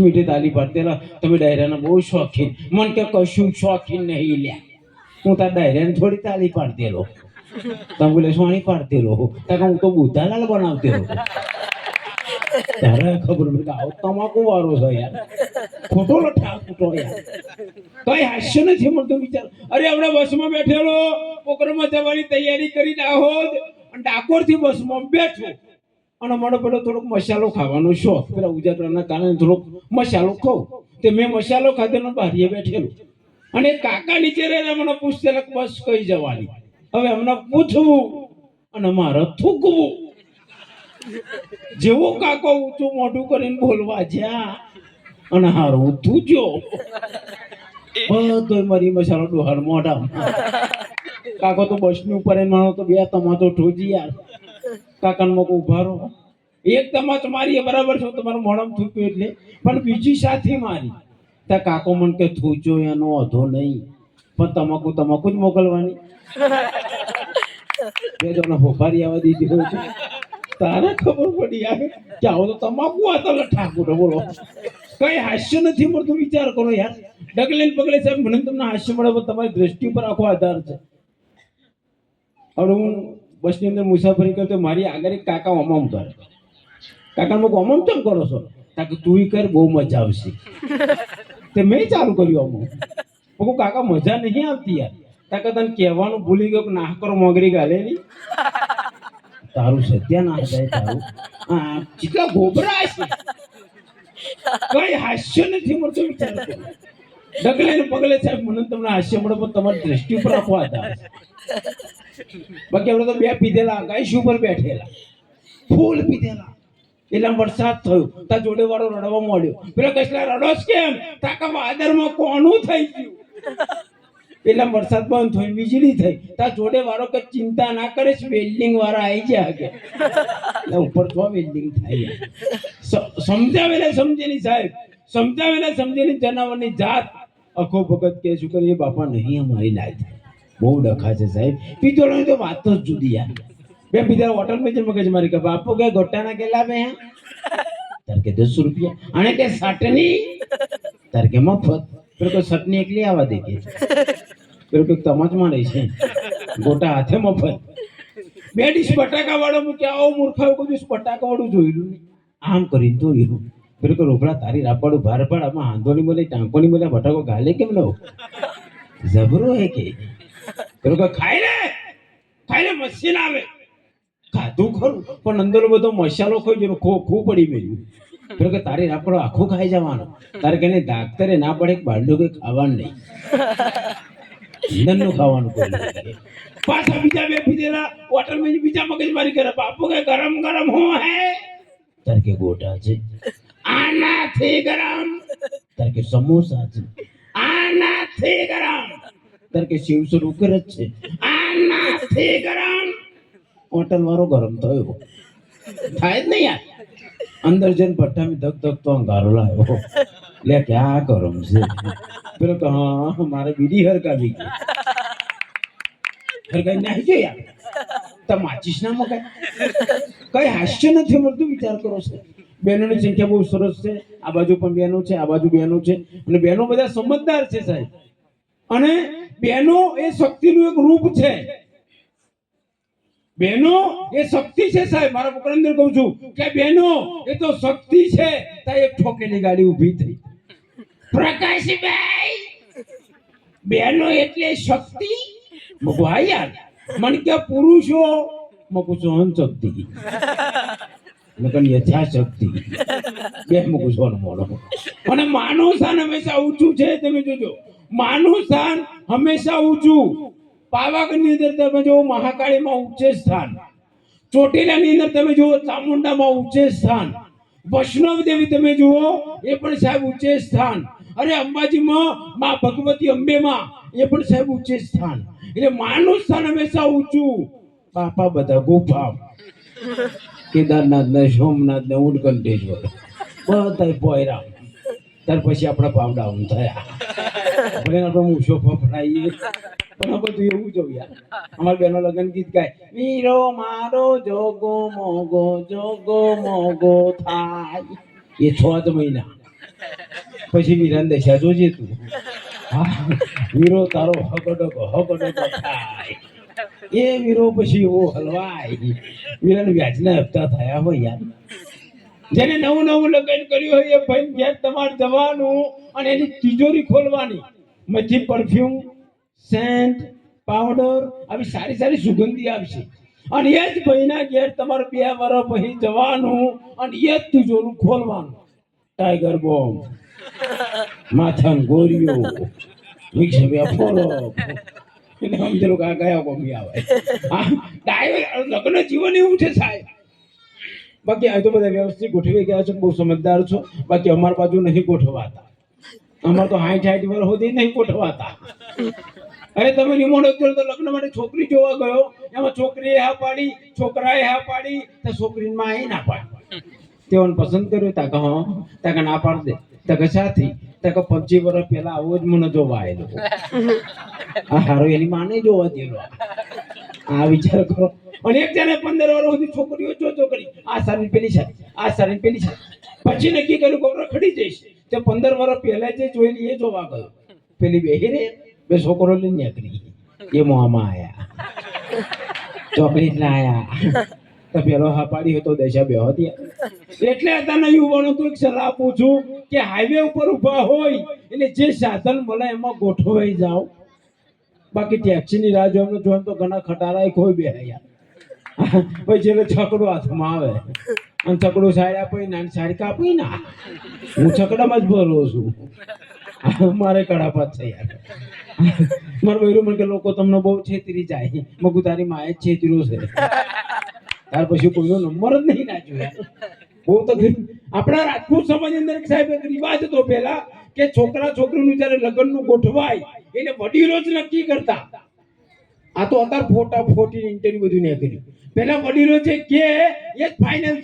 મીઠી તાલી પાડતેલા તમે ડાયરાના બહુ શોખીન. મન કે કશું શોખીન નહીં લ્યા. હું તાર ડાયરાને થોડી તાલી પાડતેલો તમે બોલે સોણી પાડતેલો તાકે હું. તો બુધાલાલ બનાવતેલો તારે ખબર પડી આવો તમાકુ વાળો છે યાર. ખોટો લઠા ખોટો યાર. કઈ હાસ્ય નથી મળતો વિચાર. અરે હમણાં બસમાં બેઠેલો. પોકરમાં જવાની તૈયારી કરી દાહોદ અને ડાકોરથી બસમાં બેઠો. અને મને પેલો થોડોક મસાલો ખાવાનો શોખ. પેલા ઉજાગરાના કારણે થોડોક મસાલો ખાઉં. તે મેં મસાલો ખાધેલો બારીએ બેઠેલો. અને કાકા નીચે રહેલા મને પૂછતેલા બસ કઈ જવાની? હવે એમને પૂછવું અને મારે થૂકવું. જેવો કાકો ઊંચું મોઢું કરીને બોલવા જ્યાં અને હારું થૂજો બધો મારી મસાલો ડોહાર મોઢા કાકો તો બસની ઉપર એને તો બે તમાચો ઠોજી યાર. કાકાને મોકો ઊભા રહો. એક તમાચ મારી બરાબર છે? તમારું મોઢામાં થૂક્યું એટલે. પણ બીજી સાથે મારી. ત્યાં કાકો મન કે થૂજો એનો અધો નહીં. પણ તમાકુ તમાકુ જ મોકલવાની. બે જણા ફોફારી આવવા દીધી હોય છે. તારે ખબર પડી યાર કે આવો તો તમાકુ હતો ઠાકુર બોલો. કઈ હાસ્ય નથી મળતું વિચાર કરો યાર. ડગલે પગલે સાહેબ મને તમને હાસ્ય મળે પણ તમારી દ્રષ્ટિ પર આખો આધાર છે. હવે હું બસની અંદર મુસાફરી કરતો મારી આગળ એક કાકા ઓમમ કરે. કાકા મુક ઓમમ કેમ કરો છો? કાકા તું કર, બહુ મજા આવશે. તે મેં ચાલુ કર્યું અમુક હું કાકા, મજા નહીં આવતી યાર. કાકા તને કહેવાનું ભૂલી ગયો કે ના કરો, મોગરી ગાલે નહીં તારું ના જાય તારું. આ કેટલા ગોબરા છે. કઈ હાસ્ય નથી મળતું, વિચાર. ડગલે પગલે સાહેબ, મને તમને હાસ્ય મળે, પણ તમારી દ્રષ્ટિ ઉપર આપવા છે. બાકી આપણે તો બે પીધેલા, ગાઈશ ઉપર બેઠેલા. ફૂલ પીધેલા. એટલે વરસાદ થયો. તા જોડે વાળો રડવા મળ્યો પેલો કસલા રડોસ કેમ? તાકા વાદળમાં કોનું થઈ ગયું? પેલા વરસાદ બંધ થયો, વીજળી થઈ. તા જોડે વાળો કે ચિંતા ના કરે વેલ્ડિંગ વાળા આવી જાય કે? ઉપર તો વેલ્ડિંગ થાય સમજાવેલા સમજેની સાહેબ. સમજાવેલા સમજેની જનાવરની જાત. અખો ભગત કે શું કરીએ બાપા નહીં અમારી લાયક. બહુ ડખા છે સાહેબ. પિત્તોળની તો વાત જ જુદી યાર. બેન બીજા હોટલ મેં મગજ મારી કે બાપુ કે ગોટાના કેલા બે? તાર કે દસ રૂપિયા. અને કે સાટની? તાર કે મફત. પેલો કોઈ સટની એકલી આવા દે કે પેલો કોઈ તમજમાં રહી છે. ગોટા હાથે મફત. બે ડીશ બટાકા વાળો મૂકે, આવો આવું કોઈ ડીશ બટાકા વાળું જોયેલું આમ કરી કરીને જોયેલું પેલો કે રોકડા તારી રાપાડું ભાર ભાર આમાં આંધો નહીં મળે, ટાંકો મળે બટાકો ગાલે કેમ લો જબરો હે કે? પેલો ખાઈ લે ખાઈ લે મશીન આવે. ખાધું ખરું, પણ અંદર બધો મસાલો ખોઈ ખો ખો પડી ગયું. કે તારી રાપડો આખું ખાઈ જવાનું. તારે કને ડાક્ટરે ના પડે બાળડું કે ખાવાનું નહીં. ખાવાનું કોઈ પાછા બીજા બે પીધેલા હોટલમાં બીજા મગજ મારી કરે. બાપુ કે ગરમ ગરમ હો હે? તાર કે ગોટા છે. આનાથી ગરમ. તાર કે સમોસા છે. આનાથી ગરમ. તારે કે શિવસર ઉકર જ છે. હોટલ વાળો ગરમ થયો થાય જ નહીં યાર. અંદર જઈને ભઠ્ઠામાં ધક ધક તો અંગારો લાવ્યો. લે, ક્યાં ગરમ છે? પેલો કે હા, મારે બીડી હરકાવી ગઈ હરકાવી નાખી ગઈ તમે માચીસ ના મગાય કઈ હાસ્ય નથી મળતું, વિચાર કરો છો. બહેનોની સંખ્યા બહુ સરસ છે. આ બાજુ પણ બહેનો છે, આ બાજુ બહેનો છે. અને બહેનો બધા સમજદાર છે સાહેબ. અને બહેનો એ શક્તિનું એક રૂપ છે. બહેનો એ શક્તિ છે સાહેબ. મારા પોકરા અંદર કહું છું કે બહેનો એ તો શક્તિ છે. ત્યાં એક ઠોકેલી ગાડી ઊભી થઈ. પ્રકાશભાઈ બહેનો એટલે શક્તિ? મગુ યાર. મન કે પુરુષો. મગુ સહન શક્તિ. નકર યથાશક્તિ બે મગુ સોન મોડો. અને માનવ સ્થાન હંમેશા ઊંચું છે, તમે જોજો. માનવ સ્થાન હંમેશા ઊંચું. પાવાગઢની અંદર તમે જુઓ મહાકાળીમાં ઊંચે સ્થાન. ચોટીલાની અંદર તમે જુઓ ચામુંડામાં ઊંચે સ્થાન. વૈષ્ણવ દેવી તમે જુઓ એ પણ સાહેબ ઊંચે સ્થાન. અરે અંબાજીમાં માં ભગવતી અંબેમાં એ પણ સાહેબ ઊંચે સ્થાન. એટલે માનું સ્થાન હંમેશા ઊંચું. બાપા બધા ગુફા. કેદારનાથ ને સોમનાથ ને ઉડકંઠેશ્વર બધા પોયરા. ત્યાર પછી આપણા પાવડા ડાઉન થયા તો મૂછો ફફડાઈએ પણ બધું એવું જોઉં યાર. અમારા બેનો લગ્ન ગીત ગાય. વીરો મારો જોગો મોગો જોગો મોગો થાય. એ છ જ મહિના. પછી વિરાન દશા જોજે તું. હા, વીરો તારો હગડગો હગડગો થાય. એ વીરો પછી એવો હલવાય. વીરાને વ્યાજના હપ્તા થયા હોય યાર. જેને નવું નવું લગ્ન કર્યું હોય એ ભાઈ ઘેર તમારે જવાનું. અને એની તિજોરી ખોલવાની. મથી પરફ્યુમ સેન્ટ પાવડર આવી સારી સારી સુગંધી આવશે. અને એ જ ભાઈના ઘેર તમારે બે વર્ષ પછી જવાનું અને એ જ તિજોરું ખોલવાનું. ટાઈગર બોમ્બ માથાન ગોરીઓ ફોરો એટલે સમજેલું કે આ કયા કોમી આવે. લગ્ન જીવન એવું છે સાહેબ. બાકી આ તો બધા વ્યવસ્થિત ગોઠવી ગયા છે બહુ સમજદાર છો. બાકી અમારી બાજુ નહીં ગોઠવાતા. અમાર તો હાઈ હાઈટ વર્ષ સુધી નહીં ગોઠવાતા. અરે તમે નિમોણો કરો તો લગ્ન માટે છોકરી જોવા ગયો? એમાં છોકરીએ હા પાડી, છોકરાએ હા પાડી, તો છોકરી માં એ ના પાડી. તેઓને પસંદ કર્યો, તાકે હા, તાકે ના પાડ દે, તાકે સાથી, તાકે પબજી વર્ષ પહેલા આવો જ મને જોવા આવેલો. આ હારો એની માને જોવા દેલો આ વિચાર કરો. અને એક જણે પંદર વર્ષ સુધી છોકરીઓ જો છોકરી આ સારી પેલી છે આ સારી પેલી છે પછી નક્કી કર્યું કોકરો ખડી જઈશ. તે પંદર વર્ષ પહેલા જે જોયેલી, એ જોવા ગયો. પેલી બેહી બે છોકરો લઈને નીકળી. એ મોંમાં આયા. ચોકલેટ લાયા તો પેલો હા પાડી હતો, દશા બે હતી. એટલે અત્યારના યુવાનો તો એક સલાહ આપું છું કે હાઈવે ઉપર ઊભા હોય, એટલે જે સાધન મળે એમાં ગોઠવાઈ જાઓ. બાકી ટેક્સીની રાહ જોવાનું જોવાનું તો ઘણા ખટારા કોઈ બે યાર પછી છકડો હાથમાં આવે. અને છકડો સાઈડ આપી ને સાઈડ કાપી ના હું છકડામાં જ ભરો છું. મારે કડાપાત છે યાર. મારું બૈરું મને કે લોકો તમને બહુ છેતરી જાય. મગુ તારી માએ જ છેતર્યો છે. ત્યાર પછી કોઈનો નંબર જ નહીં નાખ્યો બહુ તકલીફ આપણા રાજપૂત સમાજ અંદર સાહેબ એક રિવાજ હતો પેલા કે છોકરા છોકરીનું જ્યારે લગ્નનું ગોઠવાય, એને વડીલો જ નક્કી કરતા. આ તો અત્યારે ફોટા ફોટી ઇન્ટરવ્યુ બધું નહીં કર્યું પેલા વડીલો છે કે એ જ ફાઇનલ